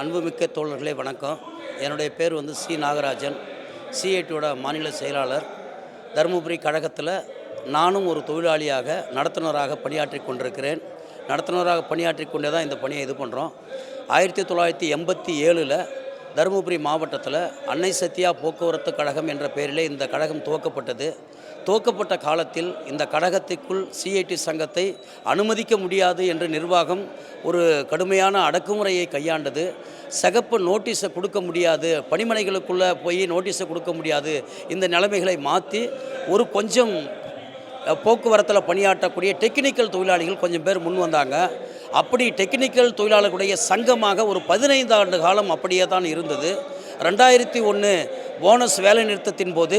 அன்புமிக்க தோழர்களே வணக்கம். என்னுடைய பேர் வந்து சி. நாகராஜன். சிஐடியோட மாநில செயலாளர். தருமபுரி கழகத்தில் நானும் ஒரு தொழிலாளியாக நடத்துனராக பணியாற்றி கொண்டிருக்கிறேன். நடத்துனராக பணியாற்றி கொண்டே தான் இந்த பணியை இது பண்ணுறோம் ஆயிரத்தி தொள்ளாயிரத்தி எண்பத்தி ஏழில் தருமபுரி மாவட்டத்தில் அன்னை சத்யா போக்குவரத்து கழகம் என்ற பெயரிலே இந்த கழகம் துவக்கப்பட்டது. துவக்கப்பட்ட காலத்தில் இந்த கழகத்திற்குள் சிஐடி சங்கத்தை அனுமதிக்க முடியாது என்று நிர்வாகம் ஒரு கடுமையான அடக்குமுறையை கையாண்டது. சகப்பு நோட்டீஸை கொடுக்க முடியாது. பணிமனைகளுக்குள்ளே போய் நோட்டீஸை கொடுக்க முடியாது. இந்த நிலைமைகளை மாற்றி ஒரு கொஞ்சம் போக்குவரத்தில் பணியாற்றக்கூடிய டெக்னிக்கல் தொழிலாளிகள் கொஞ்சம் பேர் முன் வந்தாங்க. அப்படி டெக்னிக்கல் தொழிலாளர்களுடைய சங்கமாக ஒரு பதினைந்து ஆண்டு காலம் அப்படியே தான் இருந்தது. ரெண்டாயிரத்தி ஒன்று போனஸ் வேலைநிறுத்தத்தின் போது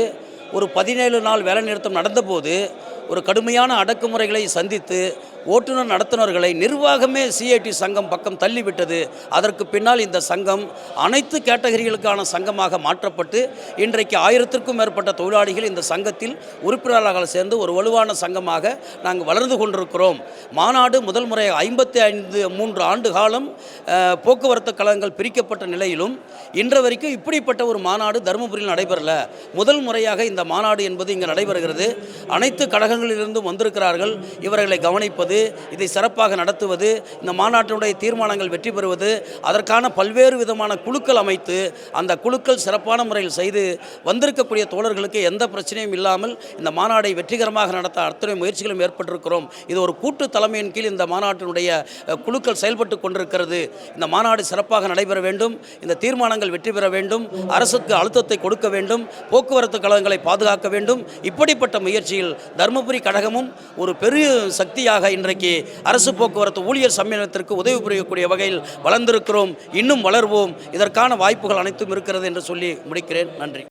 ஒரு பதினேழு நாள் வேலை நிறுத்தம் நடந்தபோது ஒரு கடுமையான அடக்குமுறைகளை சந்தித்து ஓட்டுநர் நடத்துனர்களை நிர்வாகமே சிஐடி சங்கம் பக்கம் தள்ளிவிட்டது. அதற்கு பின்னால் இந்த சங்கம் அனைத்து கேட்டகரிகளுக்கான சங்கமாக மாற்றப்பட்டு இன்றைக்கு ஆயிரத்திற்கும் மேற்பட்ட தொழிலாளிகள் இந்த சங்கத்தில் உறுப்பினர்களாக சேர்ந்து ஒரு வலுவான சங்கமாக நாங்கள் வளர்ந்து கொண்டிருக்கிறோம். மாநாடு முதல் முறை ஐம்பத்தி ஐந்து மூன்று ஆண்டு காலம் போக்குவரத்து கழகங்கள் பிரிக்கப்பட்ட நிலையிலும் இன்று வரைக்கும் இப்படிப்பட்ட ஒரு மாநாடு தருமபுரியில் நடைபெறல. முதல் முறையாக இந்த மாநாடு என்பது இங்கு நடைபெறுகிறது. அனைத்து கழக உலகங்களிலிருந்து வந்திருக்கிறார்கள். இவர்களை கவனிப்பது இதை சிறப்பாக நடத்துவது இந்த மாநாட்டினுடைய தீர்மானங்கள் வெற்றி பெறுவது அதற்கான பல்வேறு விதமான குழுக்கள் அமைத்து அந்த குழுக்கள் சிறப்பான முறையில் செய்து வந்திருக்கக்கூடிய தோழர்களுக்கு எந்த பிரச்சனையும் இல்லாமல் இந்த மாநாடை வெற்றிகரமாக நடத்த அத்தனை முயற்சிகளும் ஏற்பட்டிருக்கிறோம். இது ஒரு கூட்டு தலைமையின் கீழ் இந்த மாநாட்டினுடைய குழுக்கள் செயல்பட்டு கொண்டிருக்கிறது. இந்த மாநாடு சிறப்பாக நடைபெற வேண்டும். இந்த தீர்மானங்கள் வெற்றி பெற வேண்டும். அரசுக்கு அழுத்தத்தை கொடுக்க வேண்டும். போக்குவரத்து கழகங்களை பாதுகாக்க வேண்டும். இப்படிப்பட்ட முயற்சியில் தருமபுரி கழகமும் ஒரு பெரிய சக்தியாக இன்றைக்கு அரசு போக்குவரத்து ஊழியர் சம்மேளனத்திற்கு உதவி புரியக்கூடிய வகையில் வளர்ந்திருக்கிறோம் இன்னும் வளர்வோம். இதற்கான வாய்ப்புகள் அனைத்தும் இருக்கிறது என்று சொல்லி முடிக்கிறேன். நன்றி.